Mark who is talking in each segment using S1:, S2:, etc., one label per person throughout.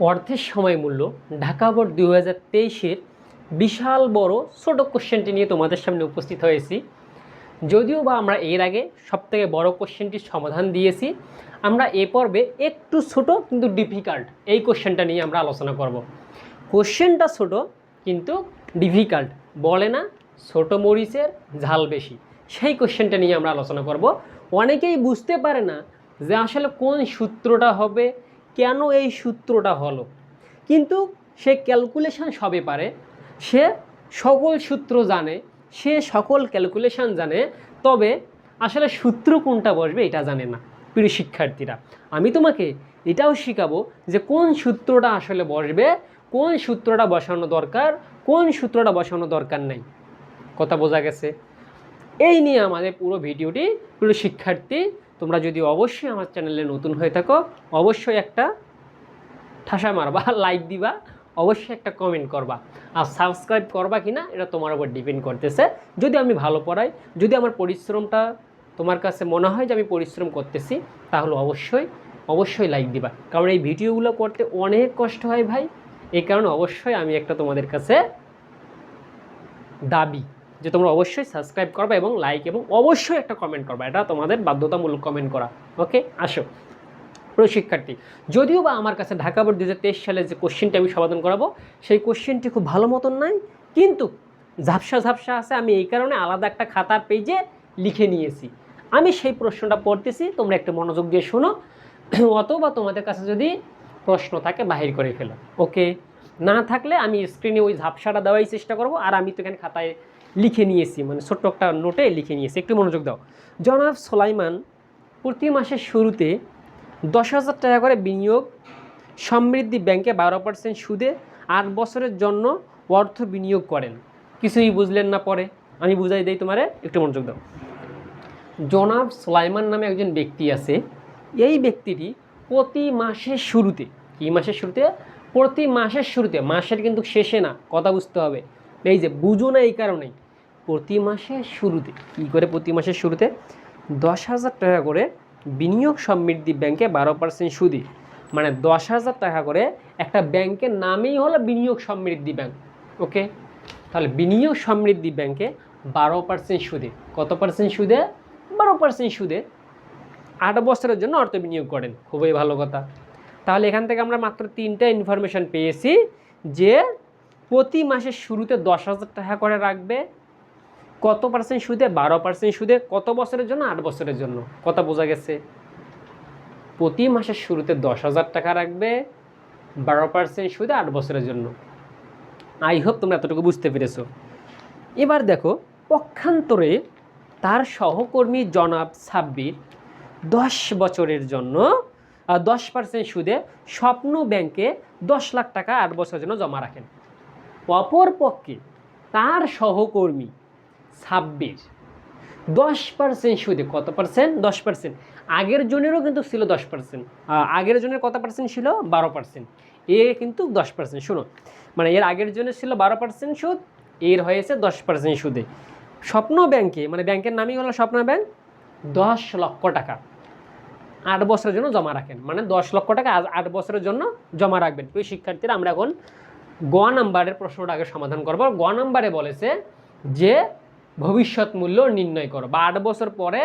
S1: অর্থের সময় মূল্য ঢাকা বোর্ড দু হাজার তেইশের বিশাল বড় ছোট কোশ্চেনটি নিয়ে তোমাদের সামনে উপস্থিত হয়েছি। যদিও বা আমরা এর আগে সবথেকে বড় কোশ্চেনটির সমাধান দিয়েছি, আমরা এ পর্বে একটু ছোট কিন্তু ডিফিকাল্ট এই কোশ্চেনটা নিয়ে আমরা আলোচনা করব। কোশ্চেনটা ছোট কিন্তু ডিফিকাল্ট বলে না, ছোট মরিচের ঝাল বেশি, সেই কোশ্চেনটা নিয়ে আমরা আলোচনা করব। অনেকেই বুঝতে পারে না যে আসলে কোন সূত্রটা হবে কেন এই সূত্রটা হলো? কিন্তু সে ক্যালকুলেশান সবে পারে। সে সকল সূত্র জানে, সে সকল ক্যালকুলেশান জানে, তবে আসলে সূত্র কোনটা বসবে এটা জানে না, প্রিয় শিক্ষার্থীরা। আমি তোমাকে এটাও শেখাবো যে কোন সূত্রটা আসলে বসবে, কোন সূত্রটা বসানো দরকার, কোন সূত্রটা বসানো দরকার নেই। কথা বোঝা গেছে? এই নিয়ে আমাদের পুরো ভিডিওটি পুরো শিক্ষার্থী তোমরা যদি অবশ্যই আমার চ্যানেলে নতুন হয়ে থাকো, অবশ্যই একটা ঠাসা মারবা লাইক দিবা, অবশ্যই একটা কমেন্ট করবা। আর সাবস্ক্রাইব করবা কি না এটা তোমার উপর ডিপেন্ড করতেছে। যদি আমি ভালো পড়াই, যদি আমার পরিশ্রমটা তোমার কাছে মনে হয় যে আমি পরিশ্রম করতেছি, তাহলে অবশ্যই অবশ্যই লাইক দিবা। কারণ এই ভিডিওগুলো করতে অনেক কষ্ট হয় ভাই। এই কারণে অবশ্যই আমি একটা তোমাদের কাছে দাবি। যে তোমরা অবশ্যই সাবস্ক্রাইব করবা এবং লাইক এবং অবশ্যই একটা কমেন্ট করবা। এটা তোমাদের বাধ্যতামূলক কমেন্ট করা। ওকে আসো। প্রিয় শিক্ষার্থী যদিও বা আমার কাছে ঢাকা বোর্ড দু সালে যে কোশ্চেনটি আমি সমাধান করাবো, সেই কোশ্চেনটি খুব ভালো মতন নাই, কিন্তু ঝাপসা ঝাপসা আছে, আমি এই কারণে আলাদা একটা খাতার পেজে লিখে নিয়েছি। আমি সেই প্রশ্নটা পড়তেছি, তোমরা একটু মনোযোগ দিয়ে শোনো, অথবা তোমাদের কাছে যদি প্রশ্ন থাকে, বাহির করে ফেলো। ওকে না থাকলে আমি স্ক্রিনে ওই ঝাপসাটা দেওয়াই চেষ্টা করব, আর আমি তো এখানে খাতায় লিখে নিয়েছি মানে ছোট্ট একটা নোটে লিখে নিয়েছি। একটু মনোযোগ দাও। জনাব সোলাইমান, প্রতি মাসের শুরুতে দশ হাজার টাকা করে বিনিয়োগ সমৃদ্ধি ব্যাংকে বারো পার্সেন্ট সুদে আট বছরের জন্য অর্থ বিনিয়োগ করেন। কিছুই বুঝলেন না পরে। আমি বুঝাই দিই তোমারে, একটু মনোযোগ দাও। জনাব সোলাইমান নামে একজন ব্যক্তি আছে। এই ব্যক্তিটি প্রতি মাসের শুরুতে, কি মাসের শুরুতে? প্রতি মাসের শুরুতে, মাসের কিন্তু শেষে না, কথা বুঝতে হবে। এই যে, বুঝো না এই কারণেই। প্রতি মাসের শুরুতে, কী করে প্রতি মাসের শুরুতে? দশ হাজার টাকা করে বিনিয়োগ সমৃদ্ধি ব্যাংকে বারো পার্সেন্ট সুদি। মানে দশ হাজার টাকা করে একটা ব্যাংকের নামেই হলো বিনিয়োগ সমৃদ্ধি ব্যাংক ওকে তাহলে বিনিয়োগ সমৃদ্ধি ব্যাংকে বারো পার্সেন্ট সুদে। কত পার্সেন্ট সুদে? বারো পার্সেন্ট সুদে। আট বছরের জন্য অর্থ বিনিয়োগ করেন, খুবই ভালো কথা। তাহলে এখান থেকে আমরা মাত্র তিনটা ইনফরমেশান পেয়েছি যে প্রতি মাসের শুরুতে দশ হাজার টাকা করে রাখবে কত পার্সেন্ট সুদে, বারো পার্সেন্ট সুদে, কত বছরের জন্য? আট বছরের জন্য। কথা বোঝা গেছে। প্রতি মাসের শুরুতে দশ হাজার টাকা রাখবে, বারো পার্সেন্ট সুদে আট বছরের জন্য। আই হোপ তোমরা এতটুকু বুঝতে পেরেছ। এবার দেখো, পক্ষান্তরে তার সহকর্মী জনাব সাব্বির দশ বছরের জন্য দশ পার্সেন্ট সুদে স্বপ্ন ব্যাংকে দশ লাখ টাকা আট বছরের জন্য জমা রাখেন। অপর পক্ষে তার সহকর্মী ছাব্বিশ। দশ পার্সেন্ট সুদে কত পার্সেন্ট দশ পার্সেন্ট আগের জনেরও কিন্তু ছিল দশ পার্সেন্ট আগের জনের কত পার্সেন্ট ছিল? বারো পার্সেন্ট এ কিন্তু দশ পার্সেন্ট শোনো মানে এর আগের জনের ছিল বারো পার্সেন্ট সুদ, এর হয়েছে দশ পার্সেন্ট সুদে। স্বপ্ন ব্যাংকে মানে ব্যাংকের নামই হলো স্বপ্ন ব্যাংক, দশ লক্ষ টাকা। আট বছরের জন্য জমা রাখেন। মানে দশ লক্ষ টাকা আট বছরের জন্য জমা রাখবেন। প্রিয় শিক্ষার্থীরা, আমরা এখন গ নাম্বারের প্রশ্নটা আগে সমাধান করব। গ নাম্বারে বলেছে যে ভবিষ্যৎ মূল্য নির্ণয় করো। বা আট বছর পরে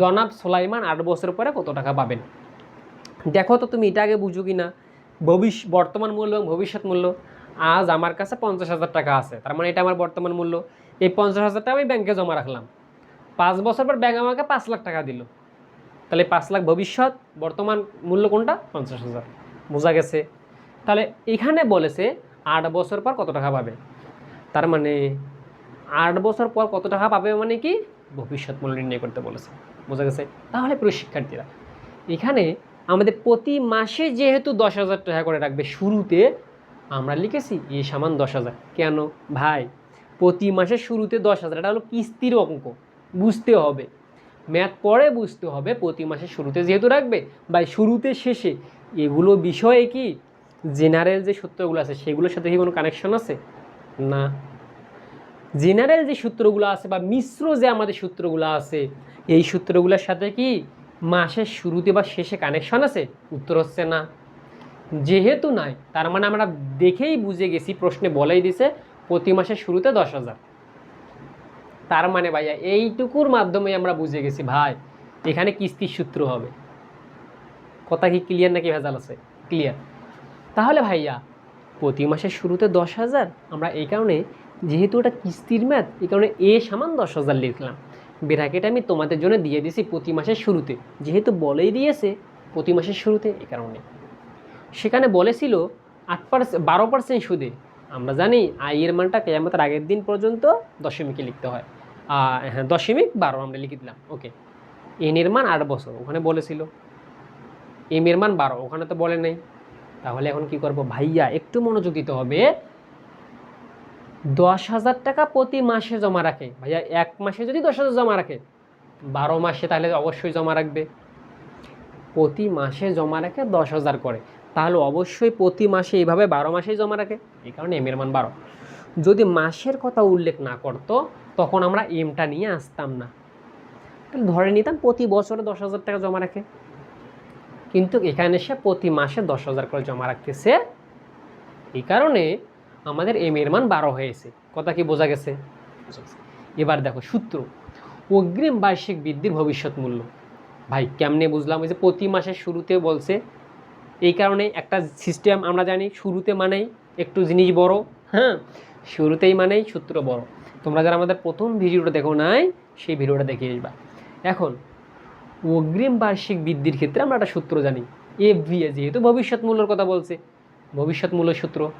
S1: জনাব সোলাইমান আট বছর পরে কত টাকা পাবেন? দেখো তো তুমি এটা আগে বুঝো কি না ভবিষ্য বর্তমান মূল্য এবং ভবিষ্যৎ মূল্য। আজ আমার কাছে পঞ্চাশ হাজার টাকা আছে। তার মানে এটা আমার বর্তমান মূল্য। এই পঞ্চাশ হাজার টাকা আমি ব্যাংকে জমা রাখলাম। পাঁচ বছর পর ব্যাংক আমাকে পাঁচ লাখ টাকা দিল। তাহলে পাঁচ লাখ ভবিষ্যৎ, বর্তমান মূল্য কোনটা? পঞ্চাশ হাজার। বোঝা গেছে? তাহলে এখানে বলেছে আট বছর পর কত টাকা পাবে? তার মানে আট বছর পর কত টাকা পাবে মানে কি? ভবিষ্যৎ মূল্য নির্ণয় করতে বলেছে। বোঝা গেছে? তাহলে প্রিয় শিক্ষার্থীরা, এখানে আমাদের প্রতি মাসে যেহেতু দশ হাজার টাকা করে রাখবে, শুরুতে আমরা লিখেছি এ সামান দশ হাজার। কেন? ভাই, প্রতি মাসের শুরুতে দশ হাজার, এটা হলো কিস্তির অঙ্ক। বুঝতে হবে। ম্যাথ পরে বুঝতে হবে, প্রতি মাসের শুরুতে যেহেতু রাখবে বা শুরুতে শেষে। এগুলো বিষয়ে কি? জেনারেল যে সূত্রগুলো আছে, সেগুলোর সাথে কি কোনো কানেকশন আছে? না। জেনারেল যে সূত্রগুলো আছে বা মিশ্র যে আমাদের সূত্রগুলো আছে, এই সূত্রগুলোর সাথে কি মাসের শুরুতে বা শেষে কানেকশন আছে? উত্তর হচ্ছে না। যেহেতু নাই, তার মানে আমরা দেখেই বুঝে গেছি, প্রশ্নে বলেই দিছে, প্রতি মাসের শুরুতে দশ হাজার। তার মানে ভাইয়া, এইটুকুর মাধ্যমে আমরা বুঝে গেছি, ভাই, এখানে কিস্তির সূত্র হবে। কথা কি ক্লিয়ার নাকি ভেজাল আছে? ক্লিয়ার তাহলে ভাইয়া, প্রতি মাসের শুরুতে দশ হাজার, আমরা এই কারণে যেহেতু ওটা কিস্তির ম্যাথ, এই কারণে এ সামান দশ হাজার লিখলাম। ব্র্যাকেট আমি তোমাদের জন্য দিয়ে দিয়েছি প্রতি মাসের শুরুতে। যেহেতু বলেই দিয়েছে প্রতি মাসের শুরুতে, এ কারণে। সেখানে বলেছিল আট পার্সেন্ট বারো পার্সেন্ট সুদে। আমরা জানি আয়ের মানটা কেয়ামতের আগের দিন পর্যন্ত দশমিকে লিখতে হয়। হ্যাঁ দশমিক বারো আমরা লিখে দিলাম। ওকে। এন এর মান আট বছর, ওখানে বলেছিল। এম এর মান বারো, ওখানে তো বলে নেই। তাহলে এখন কি করব? ভাইয়া, একটু মনোযোগ দিতে হবে। দশ হাজার টাকা প্রতি মাসে জমা রাখে। ভাইয়া, এক মাসে যদি দশ হাজার জমা রাখে, বারো মাসে তাহলে অবশ্যই জমা রাখবে। প্রতি মাসে জমা রাখে দশ হাজার করে। তাহলে অবশ্যই প্রতি মাসে এইভাবে বারো মাসেই জমা রাখে। এই কারণে এম এর মান বারো। যদি মাসের কথা উল্লেখ না করতো, তখন আমরা এমটা নিয়ে আসতাম না। তাহলে ধরে নিতাম প্রতি বছরে দশ হাজার টাকা জমা রাখে। কিন্তু এখানে সে প্রতি মাসে দশ হাজার করে জমা রাখতেছে। এই কারণে আমাদের এম এর মান বারো হয়েছে। কথা কি বোঝা গেছে? এবার দেখো, সূত্র। অগ্রিম বার্ষিক বৃদ্ধির ভবিষ্যৎ মূল্য। ভাই, কেমনে বুঝলাম? ওই যে প্রতি মাসের শুরুতে বলছে, এই কারণে একটা সিস্টেম আমরা জানি, শুরুতে মানেই একটু জিনিস বড় হ্যাঁ? শুরুতেই মানেই সূত্র বড়। তোমরা যারা আমাদের প্রথম ভিডিওটা দেখো নাই, সেই ভিডিওটা দেখে আসবা। এখন, অগ্রিম বার্ষিক বৃদ্ধির ক্ষেত্রে আমরা একটা সূত্র জানি। এফ ভি যেহেতু ভবিষ্যৎ মূল্যর কথা বলছে, ভবিষ্যৎ মূল্য সূত্র।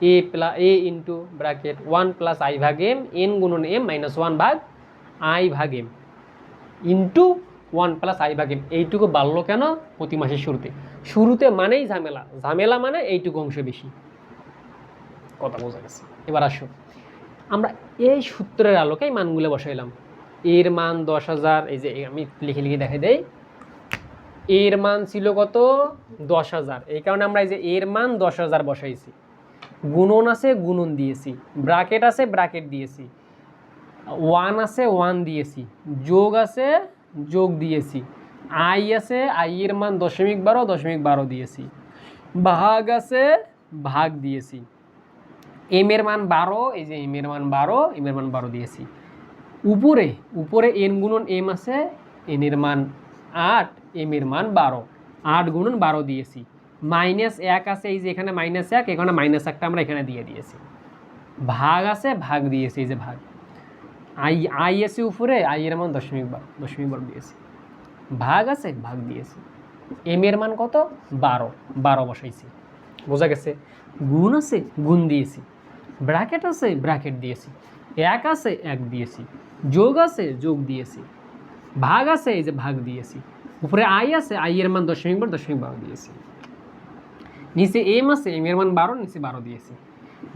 S1: A plus A into bracket one plus I ভাগ এম এন গুণন এম মাইনাস ওয়ান ভাগ আই ভাগ M into one plus I ভাগ এম এইটুকু বাড়লো কেন? প্রতি মাসের শুরুতে। শুরুতে মানেই ঝামেলা। ঝামেলা মানে এইটুকু অংশ বেশি। কথা বোঝা গেছে। এবার আসো। আমরা এই সূত্রের আলোকেই মানগুলো বসাইলাম। এর মান দশ হাজার, এই যে আমি লিখে লিখে দেখে দেই। এর মান ছিল কত? দশ হাজার। এই কারণে আমরা এই যে এর মান দশ হাজার বসাইছি। গুণন আছে, গুণন দিয়েছি। ব্রাকেট আছে, ব্রাকেট দিয়েছি। ওয়ান আছে, ওয়ান দিয়েছি। যোগ আছে, যোগ দিয়েছি। আই আছে, আই এর মান দশমিক বারো দশমিক বারো দিয়েছি। ভাগ আছে, ভাগ দিয়েছি। এম এর মান বারো, এই যে এম এর মান বারো, এম এর মান বারো দিয়েছি। উপরে উপরে এন গুণন এম আছে, এন এর মান আট, এম এর মান বারো। আট গুণন বারো দিয়েছি। মাইনাস এক আছে, এই যে এখানে মাইনাস এক, এখানে মাইনাস একটা আমরা এখানে দিয়ে দিয়েছি। ভাগ আছে, ভাগ দিয়েছি, এই যে ভাগ। আই আই আছে উপরে, আই এর মান দশমিক বারো দশমিক বারো দিয়েছি। ভাগ আছে, ভাগ দিয়েছি। এম এর মান কত? বারো বারো বসাইছি। বোঝা গেছে? গুণ আছে, গুণ দিয়েছি। ব্র্যাকেট আছে, ব্র্যাকেট দিয়েছি। এক আছে, এক দিয়েছি। যোগ আছে, যোগ দিয়েছি। ভাগ আছে, এই যে ভাগ দিয়েছি। উপরে আই আছে, আই এর মান দশমিক বারো দশমিক বারো দিয়েছি। নিচে এম আছে এম এর মান বারো, নিচে বারো দিয়েছি।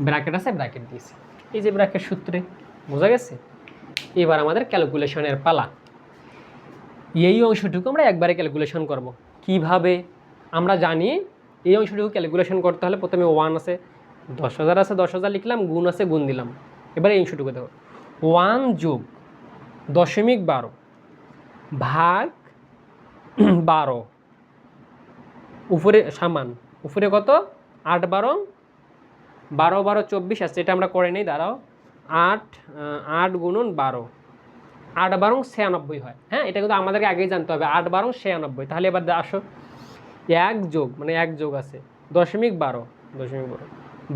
S1: ব্র্যাকেট আছে ব্র্যাকেট দিয়েছি। এই যে ব্র্যাকেট সূত্রে, বোঝা গেছে? এবার আমাদের ক্যালকুলেশনের পালা। এই অংশটুকু আমরা একবারে ক্যালকুলেশন করব। কীভাবে? আমরা জানি এই অংশটুকু ক্যালকুলেশন করতে হলে প্রথমে ওয়ান আছে, দশ হাজার আছে, দশ হাজার লিখলাম, গুণ আছে, গুণ দিলাম। এবার এই অংশটুকু দেখো। ওয়ান যোগ দশমিক বারো ভাগ বারো। উপরে সামান উপরে কত? আট বারো। বারো বারো চব্বিশ আছে, এটা আমরা করে নিই, দাঁড়াও। আট আট গুণন বারো। আট বারং ছিয়ানব্বই হয়। হ্যাঁ এটা কিন্তু আমাদেরকে আগেই জানতে হবে। আট বারং ছিয়ানব্বই। তাহলে এবার আসো। এক যোগ মানে এক যোগ আছে। দশমিক বারো দশমিক বারো।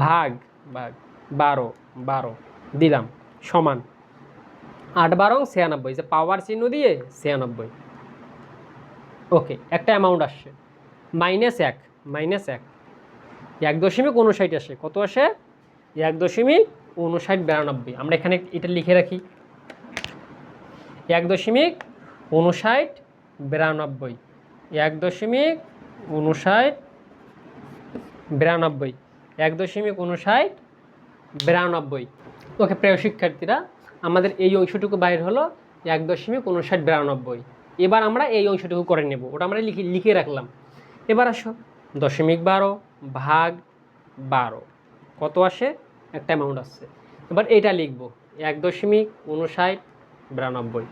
S1: ভাগ ভাগ। বারো বারো। দিলাম। সমান। আট বারং ছিয়ানব্বই, যে পাওয়ার চিহ্ন দিয়ে ছিয়ানব্বই। ওকে, একটা অ্যামাউন্ট আসছে। মাইনাস এক। মাইনাস এক। এক দশমিক উনষাট আসে। কত আসে? এক দশমিক উনষাট বিরানব্বই। আমরা এখানে এটা লিখে রাখি। এক দশমিক উনষাট বিরানব্বই। এক দশমিক উনষাট বিরানব্বই। এক দশমিক উনষাট বিরানব্বই। ওকে, প্রিয় শিক্ষার্থীরা, আমাদের এই অংশটুকু বাইর হলো এক দশমিক উনষাট বিরানব্বই। এবার আমরা এই অংশটুকু করে নেব। ওটা আমরা লিখে লিখে রাখলাম। এবার আসো। দশমিক বারো ভাগ বারো। কত আসে? একটা অ্যামাউন্ট আসছে। এবার এটা লিখব। এক দশমিক উনষাট বিরানব্বই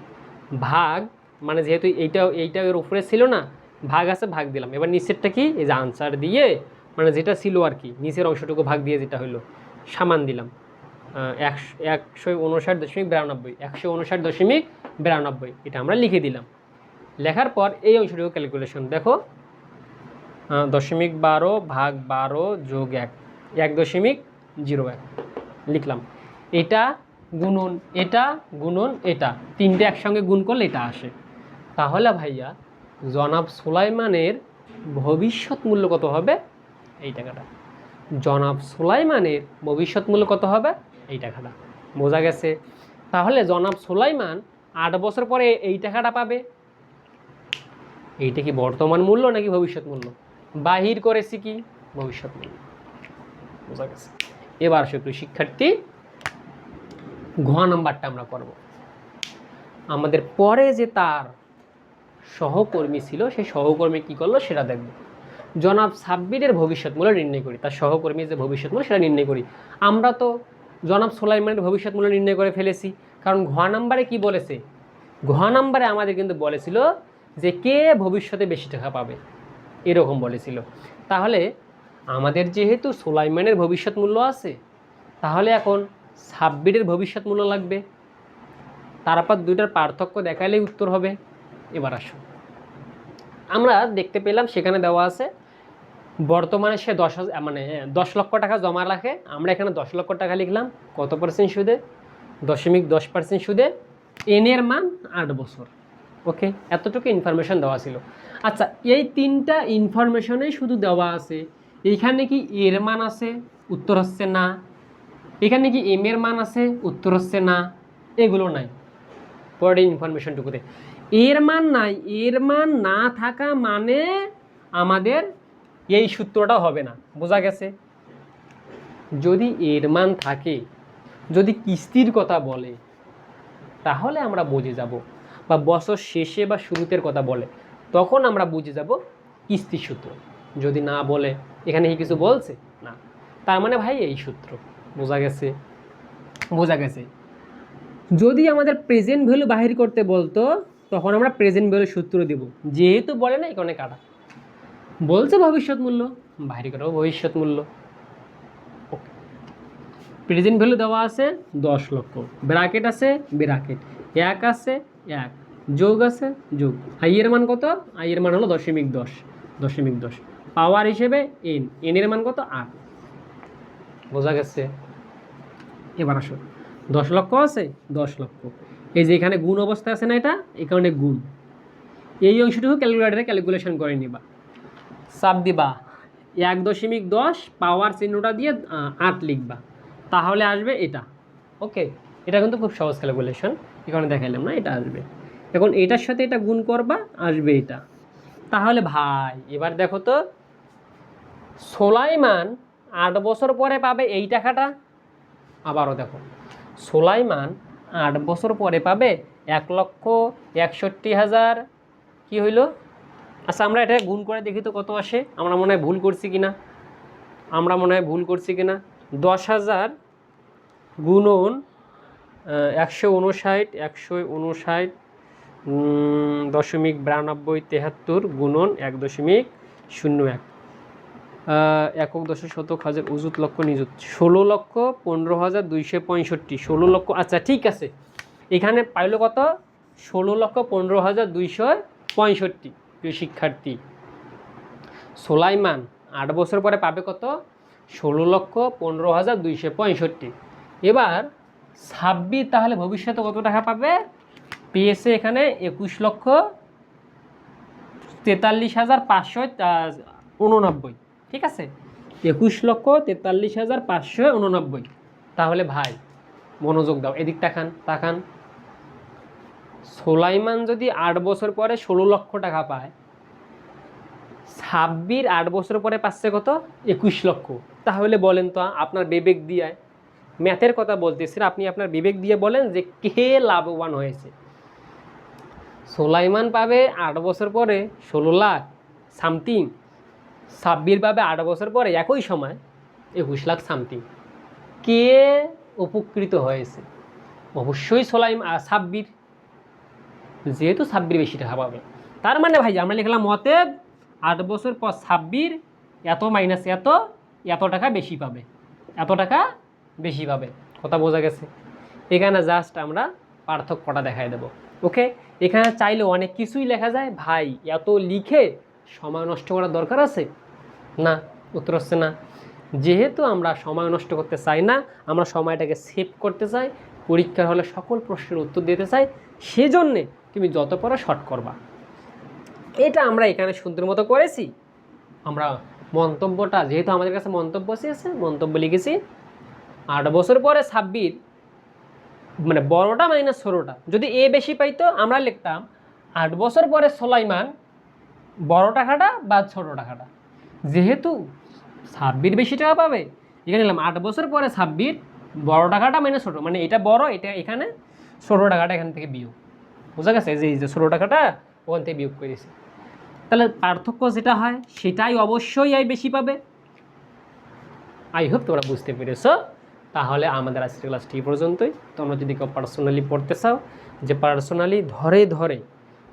S1: ভাগ মানে যেহেতু এইটা এইটা এর উপরে ছিল না, ভাগ আছে, ভাগ দিলাম। এবার নিচেরটা কি? এই যে আনসার দিয়ে মানে যেটা ছিল আর কি, নিচের অংশটুকু ভাগ দিয়ে যেটা হলো সামান দিলাম। একশো একশো উনষাট দশমিক বিরানব্বই, একশো উনষাট দশমিক বিরানব্বই, এটা আমরা লিখে দিলাম। লেখার পর এই অংশটুকু ক্যালকুলেশন দেখো দশমিক বারো ভাগ বারো যোগ এক এক দশমিক জিরো এক। লিখলাম। এটা গুণন এটা গুণন, এটা। তিনটে একসঙ্গে গুণ করলে এটা আসে। তাহলে ভাইয়া, জনাব সুলাইমানের ভবিষ্যৎ মূল্য কত হবে? এই টাকাটা। জনাব সুলাইমানের ভবিষ্যৎ মূল্য কত হবে? এই টাকাটা। বোঝা গেছে? তাহলে জনাব সুলাইমান আট বছর পরে এই টাকাটা পাবে। এইটা কি বর্তমান মূল্য নাকি ভবিষ্যৎ মূল্য? বাহির করেছি কি? ভবিষ্যৎ বোঝা গেছে। এবার সুপ্রিয় শিক্ষার্থী, ঘ নাম্বারটা আমরা করব। আমাদের পরে যে তার সহকর্মী ছিল সেই সহকর্মী কি করল সেটা দেখব। জনাব সাব্বিরের ভবিষ্যৎ মূল্য নির্ণয় করি। তার সহকর্মীর যে ভবিষ্যৎ মূল্য সেটা নির্ণয় করি। আমরা তো জনাব সোলাইমানের ভবিষ্যৎ মূল্য নির্ণয় করে ফেলেছি। কারণ ঘ নাম্বারে কি বলেছে? ঘ নাম্বারে আমাদের কিন্তু বলেছিল যে কে ভবিষ্যতে বেশি টাকা পাবে। এরকম বলেছিল। তাহলে আমাদের যেহেতু সোলাইমানের ভবিষ্যৎ মূল্য আছে, তাহলে এখন সাব্বিরের ভবিষ্যৎ মূল্য লাগবে। তারপর দুইটার পার্থক্য দেখালেই উত্তর হবে। এবার আসুন। আমরা দেখতে পেলাম সেখানে দেওয়া আছে, বর্তমানে সে দশ মানে দশ লক্ষ টাকা জমা রাখে। আমরা এখানে দশ লক্ষ টাকা লিখলাম। কত পার্সেন্ট সুদে? দশমিক দশ পার্সেন্ট সুদে। এনের মান আট বছর। ওকে? এতটুকু ইনফরমেশন দেওয়া ছিল। আচ্ছা এই তিনটা ইনফরমেশনেই শুধু দেওয়া আছে। এইখানে কি এর মান আছে? উত্তর হচ্ছে না। এখানে কি এম এর মান আছে? উত্তর হচ্ছে না। এগুলো নাই। পরের ইনফরমেশনটুকুতে এর মান নাই। এর মান না থাকা মানে আমাদের এই সূত্রটা হবে না। বোঝা গেছে? যদি এর মান থাকে, যদি কিস্তির কথা বলে, তাহলে আমরা বুঝে যাব। বা বছর শেষে বা শুরুতের কথা বলে। তখন আমরা বুঝে যাব কিস্তির সূত্র। যদি না বলে, এখানে কি কিছু বলছে? না। তার মানে ভাই এই সূত্র। বোঝা গেছে। বোঝা গেছে। যদি আমাদের প্রেজেন্ট ভ্যালু বাহির করতে বলতো, তখন আমরা প্রেজেন্ট ভ্যালু সূত্র দেব। যেহেতু বলে না, এখানে কাটা। বলছে ভবিষ্যৎ মূল্য, বাহির করাও ভবিষ্যৎ মূল্য। প্রেজেন্ট ভ্যালু দেওয়া আছে দশ লক্ষ। ব্র্যাকেট আছে, ব্র্যাকেট। এক আছে, এক। যোগ আছে, যোগ। আইয়ের মান কত? আইয়ের মান হলো দশমিক দশ দশমিক দশ। পাওয়ার হিসেবে এন এনের মান কত? আট। বোঝা গেছে? এবার আসো। দশ লক্ষ আছে? দশ লক্ষ। এই যে এখানে গুণ অবস্থা আছে না এটা? এই কারণে গুণ। এই অংশটুকু ক্যালকুলেটারে ক্যালকুলেশন করে নিবা। চাপ দিবা। এক দশমিক দশ পাওয়ার চিহ্নটা দিয়ে আট লিখবা। তাহলে আসবে এটা। ওকে এটা কিন্তু খুব সহজ ক্যালকুলেশন এখানে দেখাইলাম না, এটা আসবে। এখন এটার সাথে এটা গুণ করবা, আসবে এটা। তাহলে ভাই, এবার দেখো তো, সোলাইমান আট বছর পরে পাবে এই টাকাটা। আবারও দেখো, সোলাইমান আট বছর পরে পাবে এক লক্ষ একষট্টি হাজার। কি হইল? আচ্ছা আমরা এটা গুণ করে দেখি তো কত আসে। আমরা মনে হয় ভুল করছি কিনা? আমরা মনে হয় ভুল করছি কিনা? দশ হাজার গুণন একশো উনষাট একশো উনষাট দশমিক বিরানব্বই তেহাত্তর গুণন এক দশমিক শূন্য এক। একক দশক শতক হাজার উজুত লক্ষ নিযুত। ষোলো লক্ষ পনেরো হাজার দুইশো পঁয়ষট্টি। ষোলো লক্ষ আচ্ছা ঠিক আছে। এখানে পাইল কত? ষোলো লক্ষ পনেরো হাজার দুইশো পঁয়ষট্টি। প্রিয় শিক্ষার্থী, সোলাইমান আট বছর পরে পাবে কত? ষোলো লক্ষ পনেরো হাজার দুইশো পঁয়ষট্টি। এবার ছাব্বিশ তাহলে ভবিষ্যতে কত টাকা পাবে? পেয়েছে এখানে একুশ লক্ষ তেতাল্লিশ হাজার পাঁচশো উননব্বই ঠিক আছে? একুশ লক্ষ তেতাল্লিশ হাজার পাঁচশো উননব্বই তাহলে ভাই, মনোযোগ দাও। এদিক তাকান তাকান সোলাইমান যদি আট বছর পরে ষোলো লক্ষ টাকা পায় ছাব্বির আট বছর পরে পাচ্ছে কত? একুশ লক্ষ। তাহলে বলেন তো আপনার বিবেক দিয়ে। ম্যাথের কথা বলতেছি, আপনি আপনার বিবেক দিয়ে বলেন যে কে লাভবান হয়েছে। সোলাইমান পাবে আট বছর পরে ষোলো লাখ, সামথিং। সাব্বির পাবে আট বছর পরে একই সময় একুশ লাখ সামথিং। কে উপকৃত হয়েছে? অবশ্যই সোলাইম সাব্বির। যেহেতু সাব্বির বেশি টাকা পাবে। তার মানে ভাই, আমরা লিখলাম মতে আট বছর পর সাব্বির এত মাইনাস এত এত টাকা বেশি পাবে। এত টাকা বেশি পাবে। কথা বোঝা গেছে। এখানে জাস্ট আমরা পার্থক্যটা দেখাই দেব। ওকে এখানে চাইলে অনেক কিছুই লেখা যায়। ভাই, এত লিখে সময় নষ্ট করার দরকার আছে? না, উত্তর হচ্ছে না। যেহেতু আমরা সময় নষ্ট করতে চাই না, আমরা সময়টাকে সেভ করতে চাই পরীক্ষার হলে সকল প্রশ্নের উত্তর দিতে চাই, সেজন্যে তুমি যত পারো শর্ট করবা। এটা আমরা এখানে সুন্দর মতো করেছি। আমরা মন্তব্যটা, যেহেতু আমাদের কাছে মন্তব্য এসেছে মন্তব্য লিখেছি, আট বছর পরে ছাব্বির মানে বড়টা মাইনাস ষোলোটা যদি এ বেশি পাইতো, আমরা লিখতাম, আট বছর পরে সোলাইমান বড় টাকাটা বা ছোট টাকাটা। যেহেতু ছাব্বির বেশি টাকা পাবে, এখানে নিলাম আট বছর পরে ছাব্বির বড় টাকাটা মানে ছোটো। মানে এটা বড়, এটা এখানে ছোটো টাকাটা এখান থেকে বিয়োগ। বোঝা গেছে? যে এই যে ছোটো টাকাটা, ওখান থেকে বিয়োগ করেছি তাহলে পার্থক্য যেটা হয়, সেটাই অবশ্যই আই বেশি পাবে। আই হোপ তোমরা বুঝতে পেরেছ। তাহলে আমাদের আজকের ক্লাসটি পর্যন্তই। তোমরা যদি কেউ পার্সোনালি পড়তে চাও, যে পার্সোনালি ধরে ধরে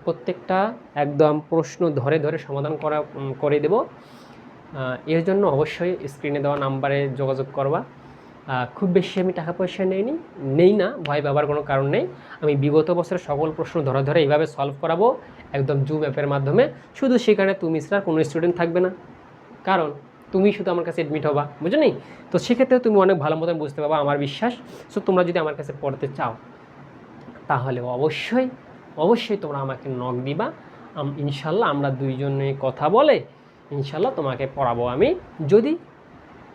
S1: প্রত্যেকটা একদম প্রশ্ন ধরে ধরে সমাধান করা করে দেব এর জন্য অবশ্যই স্ক্রিনে দেওয়া নাম্বারে যোগাযোগ করবা। খুব বেশি আমি টাকা পয়সা নেইনি, নেই না, ভয় পাবার কোনো কারণ নেই। আমি বিগত বছরের সকল প্রশ্ন ধরে ধরে এইভাবে সলভ করাবো, একদম জুম অ্যাপের মাধ্যমে। শুধু সেখানে তুমি ছাড়া কোনো স্টুডেন্ট থাকবে না। কারণ তুমি শুধু আমার কাছে অ্যাডমিট হবা বুঝো নি তো সেক্ষেত্রে তুমি অনেক ভালো মতন বুঝতে পারবা আমার বিশ্বাস। সো তোমরা যদি আমার কাছে পড়তে চাও, তাহলে অবশ্যই অবশ্যই তোমরা আমাকে নক দিবা। ইনশাল্লাহ আমরা দুইজনে কথা বলে, ইনশাল্লাহ তোমাকে পড়াবো আমি। যদি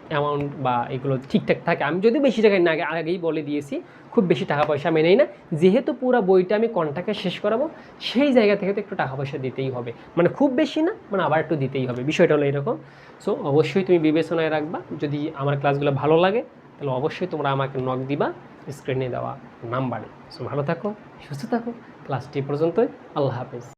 S1: অ্যামাউন্ট বা এগুলো ঠিকঠাক থাকে। আমি যদি বেশি টাকা না আগে, আগেই বলে দিয়েছি, খুব বেশি টাকা পয়সা আমি নেই না। যেহেতু পুরো বইটা আমি কন্টাকে শেষ করাবো, সেই জায়গা থেকে তো একটু টাকা পয়সা দিতেই হবে। মানে খুব বেশি না মানে আবার একটু দিতেই হবে। বিষয়টা হলো এরকম। সো অবশ্যই তুমি বিবেচনায় রাখবা। যদি আমার ক্লাসগুলো ভালো লাগে, তাহলে অবশ্যই তোমরা আমাকে নক দিবা স্ক্রিনে দেওয়া নাম্বারে সো ভালো থাকো, সুস্থ থাকো। ক্লাসটি পর্যন্তই। আল্লাহ হাফেজ।